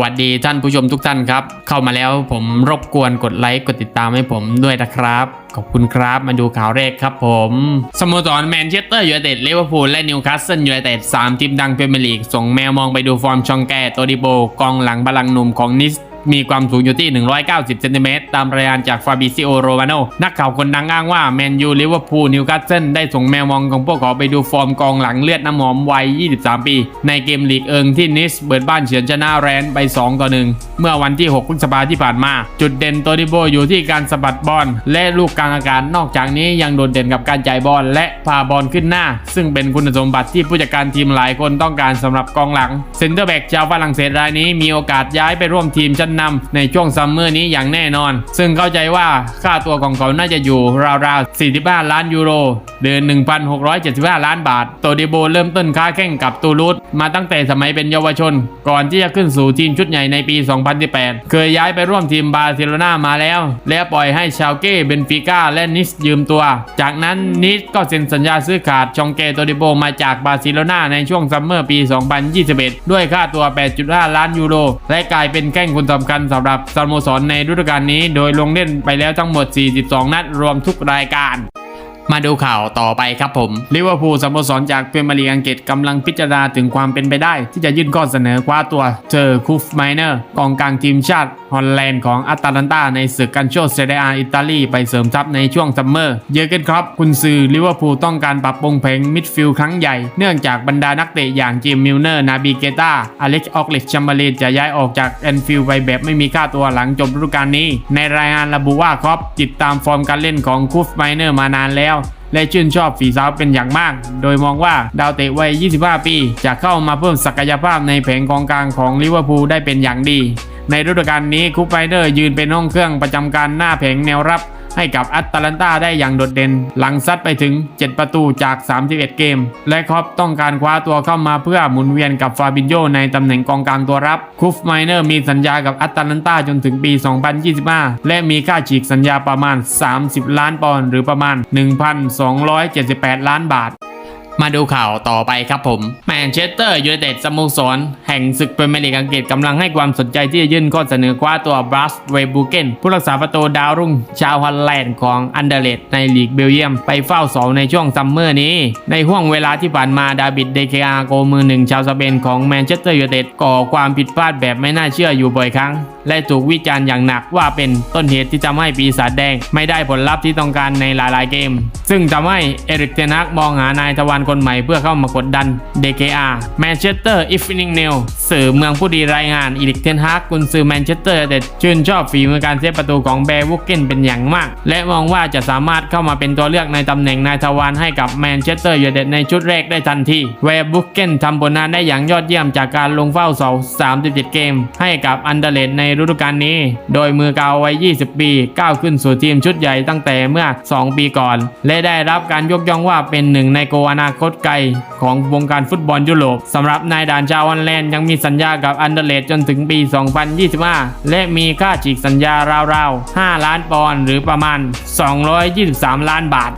วัสดีท่านผู้ชมทุกท่านครับ เข้ามาแล้วผมรบกวนกดไลค์กดติดตามให้ผมด้วยนะครับ ขอบคุณครับมาดูข่าวแรกครับผม สโมสรแมนเชสเตอร์ยูไนเต็ดลิเวอร์พูลและนิวคาสเซิลยูไนเต็ดสามทีมดังพรีเมียร์ลีกส่งแมวมองไปดูฟอร์มชองแกโตดิโบกองหลังบาลังหนุ่มของนิส มีความสูงอยู่ที่ 190เซนติเมตรตามรายงานจากฟาบิซิโอโรวาโนนักข่าวคนดังอ้างว่าแมนยูลิเวอร์พูลนิวคาสเซิลได้ส่งแมวมองของพวกเขาไปดูฟอร์มกองหลังเลือดน้ำหอมวัย 23 ปี ในเกมลีกเอิงที่นิสเบิดบ้านเฉือนชนะแรนไป 2 ต่อ 1 เมื่อวันที่ 6 พฤษภาที่ผ่านมา จุดเด่นโตดิโบอยู่ที่การสะบัดบอลและลูกกลางอากาศนอกจากนี้ยังโดดเด่นกับการจ่ายบอลและพาบอลขึ้นหน้า ซึ่งเป็นคุณสมบัติที่ผู้จัดการทีมหลายคนต้องการสำหรับกองหลังเซนเตอร์แบ็กชาวฝรั่งเศสรายนี้มีโอกาสย้ายไปร่วมทีมชั้นนำในช่วงซัมเมอร์นี้อย่างแน่นอน ซึ่งเข้าใจว่าค่าตัวของเขาน่าจะอยู่ราวๆ 45 ล้านยูโรเดือน 1,675 ล้านบาท โตดิโบเริ่มต้นค้าแข่งกับตูลูสมาตั้งแต่สมัยเป็นเยาวชน ก่อนที่จะขึ้นสู่ทีมชุดใหญ่ในปี 2018 เคยย้ายไปร่วมทีมบาร์เซโลนามาแล้ว และปล่อยให้ชาวเก้เบนฟิก้าและนิสยืมตัว จากนั้นนิสก็เซ็นสัญญาซื้อขาดชองเกโตดิโบมาจากบาร์เซโลนาในช่วงซัมเมอร์ปี 2021 ด้วยค่าตัว 8.5 ล้านยูโรและกลายเป็นแข้งคนสำคัญสำหรับสโมสรในฤดูกาลนี้ โดยลงเล่นไปแล้วทั้งหมด 42 นัดรวมทุกรายการ มาดูข่าวต่อไปครับผมลิเวอร์พูลสโมสรจากพรีเมียร์ลีกอังกฤษกำลังพิจารณาถึงความเป็นไปได้ ที่จะยื่นข้อเสนอคว้าตัวเจอคูฟไมเนอร์กองกลางทีมชาติฮอลแลนด์ของอัตแลนตาในศึกกันโชเซเรียอิตาลีไปเสริมทัพในช่วงซัมเมอร์เยอร์เกนครับคุณซือลิเวอร์พูลต้องการปรับปรุงแผงมิดฟิลด์ครั้งใหญ่ เนื่องจากบรรดานักเตะอย่างจิมมิลเนอร์นาบีเกตาอเล็กซ์ออกเลชชัมเบร์เลนจะย้ายออกจากแอนฟิลด์ไปแบบไม่มีค่าตัวหลังจบฤดูกาลนี้ ในรายงานระบุว่าครับติดตามฟอร์มการเล่นของคูฟไมเนอร์มานานแล้ว และชื่นชอบฝีเท้าเป็นอย่างมาก โดยมองว่าดาวเตะวัย 25 ปี จะเข้ามาเพิ่มศักยภาพในแผงกองกลางของลิเวอร์พูลได้เป็นอย่างดี ในฤดูกาลนี้คูปไฟเดอร์ยืนเป็นห้องเครื่องประจำการหน้าแผงแนวรับ ให้กับแอตแลนตาได้อย่างโดดเด่น หลังซัดไปถึง 7 ประตูจาก 31 เกม และครอปต้องการคว้าตัวเข้ามาเพื่อหมุนเวียนกับฟาบินโยในตำแหน่งกองกลางตัวรับคูฟไมเนอร์มีสัญญากับแอตแลนตาจนถึงปี 2025 และมีค่าฉีกสัญญาประมาณ 30 ล้านปอนด์หรือประมาณ 1,278 ล้านบาท มาดูข่าวต่อไปครับผม แมนเชสเตอร์ยูไนเต็ดสโมสร แห่งศึกพรีเมียร์ลีกอังกฤษกำลังให้ความสนใจที่จะยื่นข้อเสนอคว้าตัวบรัสเวบูเกนผู้รักษาประตูดาวรุ่ง ชาวฮอลแลนด์ของอันเดเลดในลีกเบลเยียม ไปเฝ้าเสาในช่วงซัมเมอร์นี้ ในห่วงเวลาที่ผ่านมาดาบิดเดเคอาโกมือหนึ่งชาวสเปนของแมนเชสเตอร์ยูไนเต็ดก่อความผิดพลาดแบบไม่น่าเชื่ออยู่บ่อยครั้ง และถูกวิจารณ์อย่างหนักว่าเป็นต้นเหตุที่ทำให้ปีศาจแดง ไม่ได้ผลลัพธ์ที่ต้องการในหลายๆเกม ซึ่งทำให้เอริกเทนักมองหานายทวารคนใหม่เพื่อเข้ามากดดัน DKR Manchester Evening News สื่อเมืองผู้ดีรายงานเอริกเทนฮักกุนซือแมนเชสเตอร์แต่ชื่นชอบฝีมือการเซฟประตูของแบร์วุกเกนเป็นอย่างมาก และมองว่าจะสามารถเข้ามาเป็นตัวเลือกในตำแหน่งนายทวารให้กับแมนเชสเตอร์ยูไนเต็ดในชุดแรกได้ทันทีแวร์บุกเกนทำผลงานได้อย่างยอดเยี่ยมจากการลงเฝ้าเสา 37 เกม ให้กับอันเดเลดในฤดูกาลนี้ โดยมือกาววัย 20 ปีก้าวขึ้นสู่ทีมชุดใหญ่ตั้งแต่เมื่อ 2 ปีก่อน และได้รับการยกย่องว่าเป็นหนึ่งในโกอนาคตไกล ของวงการฟุตบอลยุโรปสำหรับนายด่านชาวอันแลนด์ยังมีสัญญากับอันเดเลดจนถึงปี 2025 และมีค่าฉีกสัญญาราวๆ 5 ล้านปอนด์หรือประมาณ 223 ล้านบาท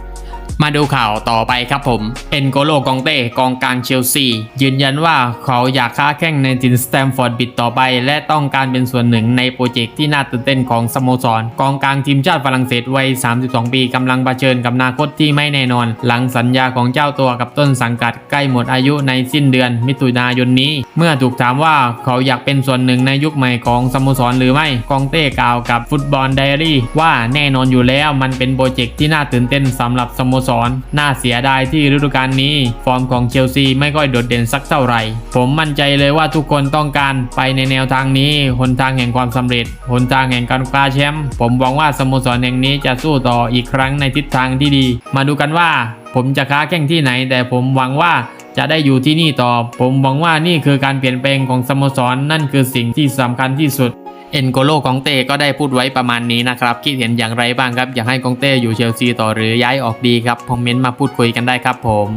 มาดูข่าวต่อไปครับผม เอ็นโกโลกองเต้กองกลางเชลซียืนยันว่าเขาอยากค้าแข่งในทินสแตมฟอร์ดบิดต่อไป และต้องการเป็นส่วนหนึ่งในโปรเจกต์ที่น่าตื่นเต้นของสโมสร กองกลางทีมชาติฝรั่งเศสวัย 32 ปีกำลังเผชิญกับอนาคตที่ไม่แน่นอน หลังสัญญาของเจ้าตัวกับต้นสังกัดใกล้หมดอายุในสิ้นเดือน มิถุนายนนี้ เมื่อถูกถามว่าเขาอยากเป็นส่วนหนึ่งในยุคใหม่ของสโมสรหรือไม่กองเต้กล่าวกับฟุตบอลไดอารี่ว่าแน่นอนอยู่แล้วมันเป็นโปรเจกต์ที่น่าตื่นเต้นสำหรับสโมสร น่าเสียดายที่ฤดูกาลนี้ ฟอร์มของเชลซีไม่ค่อยโดดเด่นสักเท่าไหร่ ผมมั่นใจเลยว่าทุกคนต้องการไปในแนวทางนี้ หนทางแห่งความสำเร็จ หนทางแห่งการคว้าแชมป์ ผมหวังว่าสโมสรแห่งนี้จะสู้ต่ออีกครั้งในทิศทางที่ดี มาดูกันว่า ผมจะค้าแข่งที่ไหน แต่ผมหวังว่าจะได้อยู่ที่นี่ต่อ ผมหวังว่านี่คือการเปลี่ยนแปลงของสโมสรนั่นคือสิ่งที่สำคัญที่สุด เอ็นโกโลกองเต้ก็ได้พูดไว้ประมาณนี้นะครับ คิดเห็นอย่างไรบ้างครับ อยากให้กองเต้อยู่เชลซีต่อหรือย้ายออกดีครับ คอมเมนต์มาพูดคุยกันได้ครับผม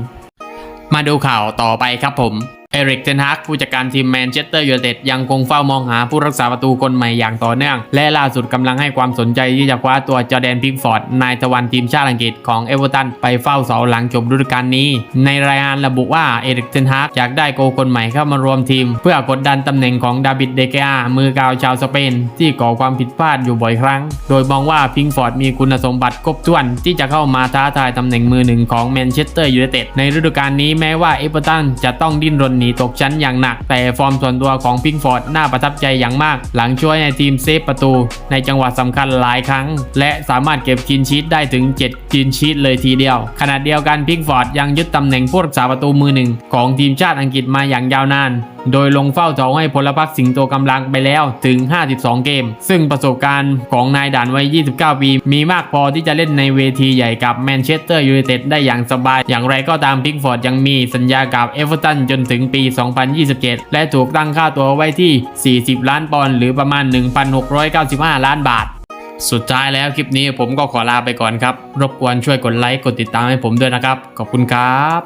มาดูข่าวต่อไปครับผม เอริกเทนฮากผู้จัดการทีมแมนเชสเตอร์ยูไนเต็ดยังคงเฝ้ามองหาผู้รักษาประตูคนใหม่อย่างต่อเนื่อง และล่าสุดกำลังให้ความสนใจที่จะคว้าตัวจอแดนพิกฟอร์ด นายตะวันทีมชาติอังกฤษของเอเวอร์ตันไปเฝ้าเสาหลังจบฤดูกาลนี้ ในรายงานระบุว่าเอริกเทนฮากอยากได้โกคนใหม่เข้ามารวมทีม เพื่อกดดันตำแหน่งของดาบิดเดเกอามือกาวชาวสเปน ที่ก่อความผิดพลาดอยู่บ่อยครั้ง โดยมองว่าพิงฟอร์ดมีคุณสมบัติครบถ้วน ที่จะเข้ามาท้าทายตำแหน่งมือหนึ่งของแมนเชสเตอร์ยูไนเต็ดในฤดูกาลนี้แม้ว่าเอเวอร์ตันจะต้องดิ้นรนหนีตกชั้นอย่างหนัก แต่ฟอร์มส่วนตัวของพิงฟอร์ดน่าประทับใจอย่างมาก หลังช่วยในทีมเซฟประตู ในจังหวะสำคัญหลายครั้ง และสามารถเก็บคินชีตได้ถึง7คินชีตเลยทีเดียว ขณะเดียวกันพิงฟอร์ดยังยึดตำแหน่งผู้รักษาประตูมือหนึ่งของทีมชาติอังกฤษมาอย่างยาวนานโดยลงเฝ้าเสาให้พลพรรคสิงโตกำลังไปแล้วถึง 52 เกม ซึ่งประสบการณ์ของนายด่านวัย 29 ปี มีมากพอที่จะเล่นในเวทีใหญ่กับแมนเชสเตอร์ยูไนเต็ดได้อย่างสบาย อย่างไรก็ตามพิงฟอร์ดยังมีสัญญากับเอเวอร์ตันจนถึงปี 2027 และถูกตั้งค่าตัวไว้ที่ 40 ล้านปอนด์หรือประมาณ 1,695 ล้านบาทสุดท้ายแล้วคลิปนี้ผมก็ขอลาไปก่อนครับ รบกวนช่วยกดไลค์ กดติดตามให้ผมด้วยนะครับ ขอบคุณครับ